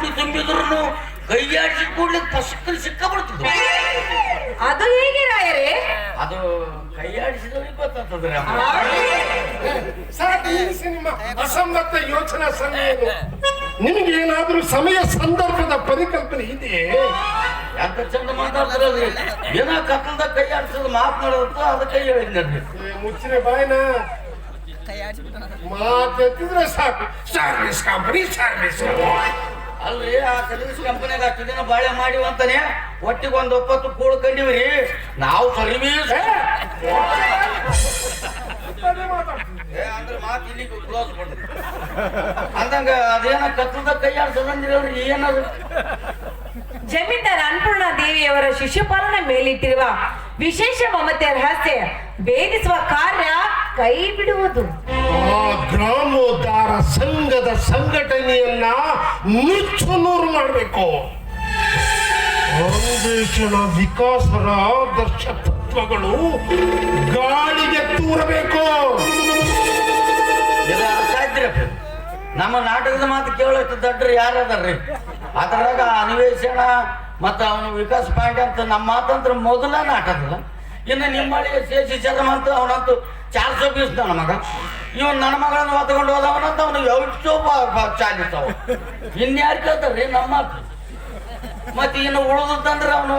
ಕೂಡಿ ತುಂಬಿದ್ರು ಕೈಯಾಡಿಸಿ ಕೂಡ್ಲಿ ಪಸಕ್ಕಲ್ಲಿ ಸಿಕ್ಕಾಬಿಡ್ತಿದ್ರು ಅದು ಹೇಗೆ ರಾಯರೇ? ಅದು ಕೈಯಾಡಿಸಿದವ್ರಿಗೆ ಗೊತ್ತಾಗ್ತದ್ರಿ ಸರ್ ನಿಮ್ಮ ಅಸಂಬದ್ಧ ಯೋಚನಾ ಸರಣಿ ನಿಮಗೆ ಏನಾದ್ರೂ ಸಮಯ ಸಂದರ್ಭದ ಪರಿಕಲ್ಪನೆ ಇದೆಯೇ? ಎಂತ ಚಂದ ಮಾತಾಡ್ತಿರಲ್ರಿ ಏನೋ ಕಕ್ಕಂದ ಕೈ ಆಡಿಸೋದು ಮಾತನಾಡೋದು ಅದ ಹೇಳಿದ್ರಿ ಏ, ಮುಚ್ಚಿನ ಬಾಯ್ನ? ಮಾತೆತ್ತಿದ್ರೆ ಸಾಕು. ಸರ್ವಿಸ್ ಕಂಪನಿ ಸರ್ವಿಸ್ ಅಲ್ರಿ ಆ ಸರ್ವಿಸ್ ಕಂಪನಿಯಾಗ ಅಷ್ಟು ದಿನ ಬಾಳೆ ಮಾಡಿವ ಅಂತಾನೆ. ಒಟ್ಟಿಗೆ ಒಂದು ಒಪ್ಪತ್ತು ಕೂಳು ಕಂಡಿವ್ರಿ ನಾವು ಸರ್ವಿಸ್ ಏ, ಅಂದ್ರೆ ಮಾತು ಇಲ್ಲಿ ಕ್ಲೋಸ್ ಅಂದಂಗ ಅದೇನ ಕತ್ತದ ಕೈ ಆಡ್ಸೋದಂದಿರಲ್ರಿ ಏನದು ಜಮೀನ್ದಾರ್ ಅನ್ನಪೂರ್ಣ ದೇವಿಯವರ ಶಿಶುಪಾಲನ ಮೇಲಿಟ್ಟಿರುವ ವಿಶೇಷ ಮಮತೆ ರಹಸ್ಯ ಭೇದಿಸುವ ಕಾರ್ಯ ಕೈ ಬಿಡುವುದು. ಆ ಗ್ರಾಮೋದ್ಧಾರ ಸಂಘದ ಸಂಘಟನೆಯನ್ನ ನುಚ್ಚು ನೂರು ಮಾಡಬೇಕು. ಅನ್ವೇಷಣ ವಿಕಾಸರ ಆದರ್ಶ ತತ್ವಗಳು ಗಾಳಿಗೆ ತೂರಬೇಕು. ನಮ್ಮ ನಾಟಕದ ಮಾತು ಕೇಳೋಷ್ಟು ದಡ್ಡ್ರು ಯಾರದಾರ್ರಿ? ಅದರಾಗ ಅನ್ವೇಷಣ ಮತ್ತು ಅವನ ವಿಕಾಸ್ ಪಾಯಿಂಟ್ ಅಂತ ನಮ್ಮ ಮಾತಂತ್ರ ಮೊದಲ ನಾಟಕ ಇನ್ನು ನಿಮ್ಮಳಿ ಶೇಷಿ ಮಾತು ಅವನಂತೂ ಚಾರ್ ಸೋ ನನ್ನ ಮಗ. ಇವನ್ ನನ್ನ ಮಗಳನ್ನ ಹೊತ್ಕೊಂಡು ಹೋದವನಂತ ಅವನು ಎಷ್ಟು ಚಾಲಿಸ್ತಾವ ಇನ್ಯಾರು ಕೇಳ್ತಾರ್ರಿ ನಮ್ಮ ಮಾತು ಮತ್ತೆ ಇನ್ನು ಉಳಿದಂದ್ರೆ ಅವನು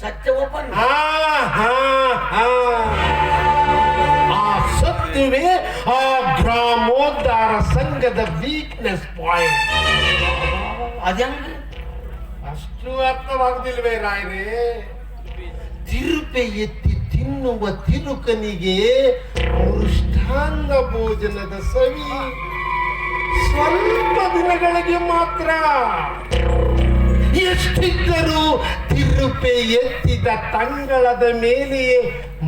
ಸತ್ಯ ಓಪನ್ ಆ, ಸತ್ಯವೇ ಆ ಗ್ರಾಮೋದ್ಧಾರ ಸಂಘದ ವೀಕ್ನೆಸ್ ಪಾಯಿಂಟ್ ಅದಂಗ್ರಿ ಅಷ್ಟು ಅರ್ಥವಾಗುದಿಲ್ವೇ ರಾಯರೇ? ತಿರುಪೆ ಎತ್ತಿ ತಿನ್ನುವ ತಿರುಕನಿಗೆ ಮೃಷ್ಟಾಂಗ ಭೋಜನದ ಸವಿ. ಸ್ವಲ್ಪ ದಿನಗಳಿಗೆ ಮಾತ್ರ. ಎಷ್ಟಿದ್ದರೂ ತಿರುಪೆ ಎತ್ತಿದ ತಂಗಳದ ಮೇಲೆಯೇ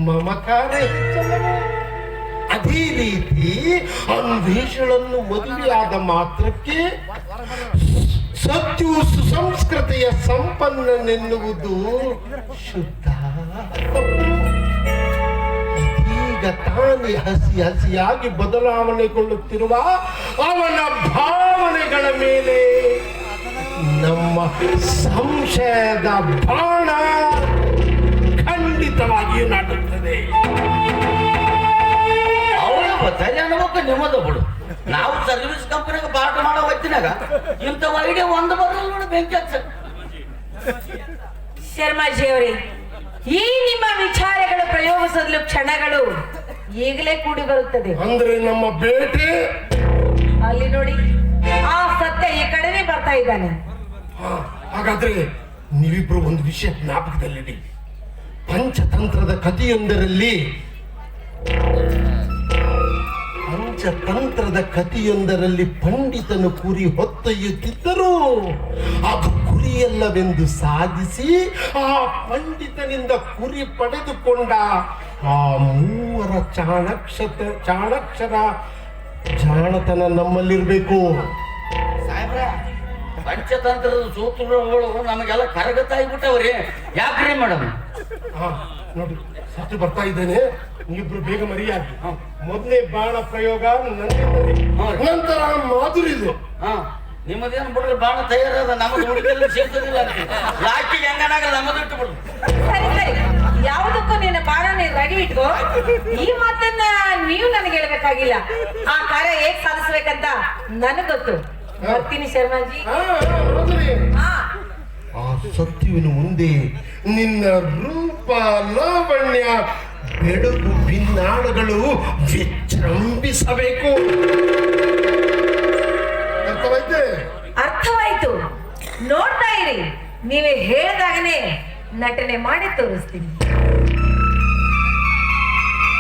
ಮಮಕಾರ? ಅದೇ ರೀತಿ ಅನ್ವೇಷಳನ್ನು ಮದುವೆಯಾದ ಮಾತ್ರಕ್ಕೆ ಸತ್ಯು ಸುಸಂಸ್ಕೃತಿಯ ಸಂಪನ್ನನೆನ್ನುವುದು ಶುದ್ಧ. ಇದೀಗ ತಾನೇ ಹಸಿ ಹಸಿಯಾಗಿ ಬದಲಾವಣೆಗೊಳ್ಳುತ್ತಿರುವ ಅವನ ಭಾವನೆಗಳ ಮೇಲೆ ನಮ್ಮ ಸಂಶಯದ ಬಾಣ ಖಂಡಿತವಾಗಿಯೂ ನಾಟುತ್ತದೆ. ಅವಳ ನಿಮ್ಮದ ಬಿಡು. ನಾವು ಸರ್ವಿಸ್ ಕಂಪನಿಗೆ ಪಾಠ ಮಾಡೋ ಹೊತ್ತಿನಾಗ ಇಂಥವ ಐಡಿಯಾ ಒಂದು ಬರಲ್ಲ ನೋಡಿ ಬೆಂಕಿ ಹಚ್ಚ ಶರ್ಮಾಜಿ ಅವರೇ ಈ ನಿಮ್ಮ ವಿಚಾರಗಳು ಪ್ರಯೋಗಿಸಲು ಕ್ಷಣಗಳು ಈಗಲೇ ಕೂಡಿ ಬರುತ್ತದೆ. ಅಂದ್ರೆ ನಮ್ಮ ಬೇಟೆ ಅಲ್ಲಿ ನೋಡಿ ಆ ಸತ್ಯ ಈ ಕಡೆನೇ ಬರ್ತಾ ಇದ್ದಾನೆ. ಹಾ, ಹಾಗಾದ್ರೆ ನೀವಿಬ್ರು ಒಂದು ವಿಷಯ ಜ್ಞಾಪಕದಲ್ಲಿಡಿ. ಪಂಚತಂತ್ರದ ಕಥೆಯೊಂದರಲ್ಲಿ ಪಂಚತಂತ್ರದ ಕಥೆಯೊಂದರಲ್ಲಿ ಪಂಡಿತನು ಕುರಿ ಹೊತ್ತೊಯ್ಯುತ್ತಿದ್ದರೂ. ಅದು ಕುರಿಯಲ್ಲವೆಂದು ಸಾಧಿಸಿ ಆ ಪಂಡಿತನಿಂದ ಕುರಿ ಪಡೆದುಕೊಂಡ ಆ ಮೂವರ ಚಾಣಕ್ಷತ ಚಾಣಕ್ಷರ ಚಾಣತನ ನಮ್ಮಲ್ಲಿರಬೇಕು. ಸಾಹೇಬ್ರ ಪಂಚತಂತ್ರದ ಸೂತ್ರಗಳು ನಮಗೆಲ್ಲ ಕರಗತ್ತಾಗ್ಬಿಟ್ಟವ್ರಿ ಯಾಕ್ರಿ ಮೇಡಮ್? ಹಾ, ನೋಡಿ ಸತ್ತು ಬರ್ತಾ ಇದ್ದೇನೆ. ನೀವಿಬ್ರು ಬೇಗ ಮರಿಯಾಗಿ. ಮೊದಲೇ ಬಾಣ ಪ್ರಯೋಗ. ನಂತರ ಮಾಧುರಿದು. ಹಾ. ನಿಮ್ಮದೇನು ಬಿಡ್ರಿ ಬಾಣ ತಯಾರದ ನಮಗೆ ಹುಡುಗಿಲ್ಲ ಸೇರ್ತದಿಲ್ಲ ಅಂತ ಲಾಸ್ಟಿಗೆ ಹೆಂಗನಾಗಲ್ಲ ನಮ್ಮದು ಇಟ್ಟು ಬಿಡ್ರಿ ಸರಿ ಸರಿ. ಯಾವುದಕ್ಕೂ ನಿನ್ನ ಬಾಣನೆ ರೆಡಿ ಇಟ್ಕೋ. ಈ ಮಾತನ್ನ ನೀವು ನನಗೆ ಹೇಳ್ಬೇಕಾಗಿಲ್ಲ. ಆ ಕಾರ್ಯ ಹೇಗ್ ಸಾಧಿಸ್ಬೇಕಂತ ನನಗ್ ಗೊತ್ತು. ಬರ್ತೀನಿ ಶರ್ಮಾಜಿ. ಹಾ, ಆ ಸತ್ಯವಿನ ಮುಂದೆ ನಿನ್ನ ರೂಪ ಲಾವಣ್ಯ ಬೆಳಗು ಭಿನ್ನಾಣಗಳು ವಿಜೃಂಭಿಸಬೇಕು. ಅರ್ಥವಾಯ್ತು? ನೋಡ್ತಾ ಇರಿ. ನೀವೇ ಹೇಳಿದಾಗನೇ ನಟನೆ ಮಾಡಿ ತೋರಿಸ್ತೀನಿ.